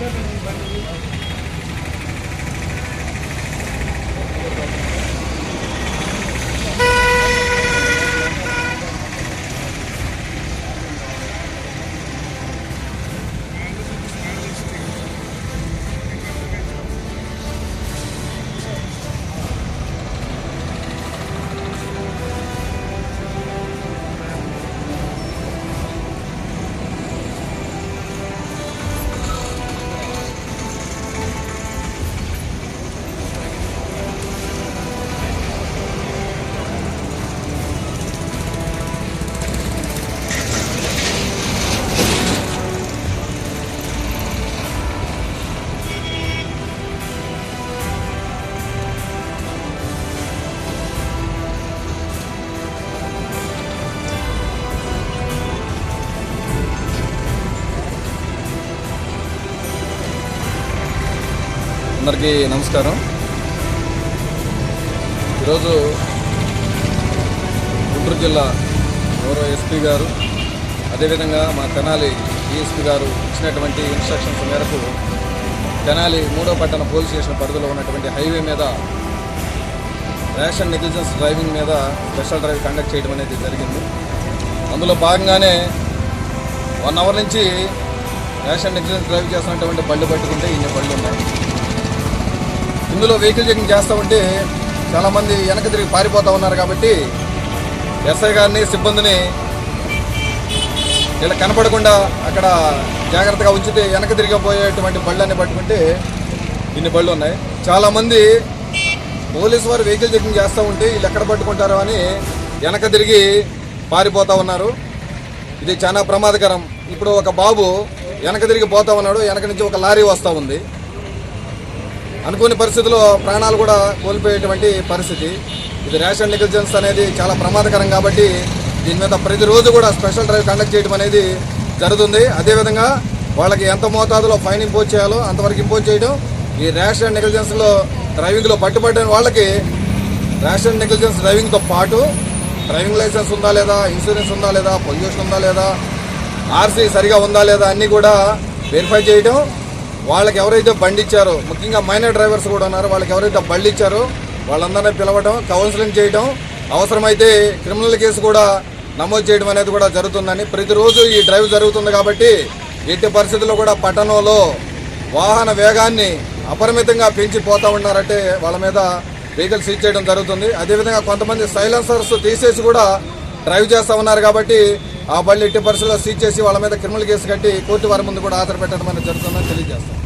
Gracias. అందరికీ నమస్కారం. ఈరోజు గుంటూరు జిల్లా గౌరవ ఎస్పీ గారు అదేవిధంగా మా తెనాలి డిఎస్పీ గారు ఇచ్చినటువంటి ఇన్స్ట్రక్షన్స్ మేరకు తెనాలి మూడో పట్టణ పోలీస్ స్టేషన్ పరిధిలో ఉన్నటువంటి హైవే మీద రేషన్ నెగ్లిజెన్స్ డ్రైవింగ్ మీద స్పెషల్ డ్రైవ్ కండక్ట్ చేయడం అనేది జరిగింది. అందులో భాగంగానే వన్ అవర్ నుంచి రేషన్ నెగ్లిజెన్స్ డ్రైవ్ చేస్తున్నటువంటి బళ్ళు పట్టుకుంటే ఇన్ని బళ్ళు ఉన్నాయి. ఇందులో వెహికల్ చెకింగ్ చేస్తూ ఉంటే చాలామంది వెనక తిరిగి పారిపోతూ ఉన్నారు కాబట్టి ఎస్ఐ గారిని సిబ్బందిని ఇలా కనపడకుండా అక్కడ జాగ్రత్తగా ఉంచితే వెనక తిరిగిపోయేటువంటి బళ్ళని పట్టుకుంటే ఇన్ని బళ్ళు ఉన్నాయి. చాలామంది పోలీసు వారు వెహికల్ చెకింగ్ చేస్తూ ఉంటే వీళ్ళు ఎక్కడ పట్టుకుంటారో అని వెనక తిరిగి పారిపోతూ ఉన్నారు. ఇది చాలా ప్రమాదకరం. ఇప్పుడు ఒక బాబు వెనక తిరిగి పోతా ఉన్నాడు. వెనక నుంచి ఒక లారీ వస్తూ ఉంది. అనుకోని పరిస్థితుల్లో ప్రాణాలు కూడా కోల్పోయేటువంటి పరిస్థితి. ఇది రేషన్ నెగ్లిజెన్స్ అనేది చాలా ప్రమాదకరం కాబట్టి దీని మీద ప్రతిరోజు కూడా స్పెషల్ డ్రైవ్ కండక్ట్ చేయడం అనేది జరుగుతుంది. అదేవిధంగా వాళ్ళకి ఎంత మోతాదులో ఫైన్ ఇంపోజ్ చేయాలో అంతవరకు ఇంపోజ్ చేయడం ఈ రేషన్ నెగ్లిజెన్స్లో డ్రైవింగ్లో పట్టుబడిన వాళ్ళకి రేషన్ నెగ్లిజెన్స్ డ్రైవింగ్తో పాటు డ్రైవింగ్ లైసెన్స్ ఉందా లేదా ఇన్సూరెన్స్ ఉందా లేదా పొల్యూషన్ ఉందా లేదా ఆర్సీ సరిగా ఉందా లేదా అన్నీ కూడా వెరిఫై చేయడం వాళ్ళకి ఎవరైతే బండి ఇచ్చారో ముఖ్యంగా మైనర్ డ్రైవర్స్ కూడా ఉన్నారు వాళ్ళకి ఎవరైతే బండి ఇచ్చారో వాళ్ళందరినీ పిలవడం కౌన్సిలింగ్ చేయడం అవసరమైతే క్రిమినల్ కేసు కూడా నమోదు చేయడం అనేది కూడా జరుగుతుందని ప్రతిరోజు ఈ డ్రైవ్ జరుగుతుంది కాబట్టి ఎట్టి పరిస్థితుల్లో కూడా పట్టణంలో వాహన వేగాన్ని అపరిమితంగా పెంచిపోతూ ఉన్నారంటే వాళ్ళ మీద వెహికల్ సీజ్ చేయడం జరుగుతుంది. అదేవిధంగా కొంతమంది సైలెన్సర్స్ తీసేసి కూడా డ్రైవ్ చేస్తూ ఉన్నారు కాబట్టి ఆ బళ్ళు ఎట్టి పరిస్థితుల్లో సీజ్ చేసి వాళ్ళ మీద క్రిమినల్ కేసు కట్టి కోర్టు వారి ముందు కూడా ఆధార పెట్టడం అనేది జరుగుతుందని తెలియజేస్తాం.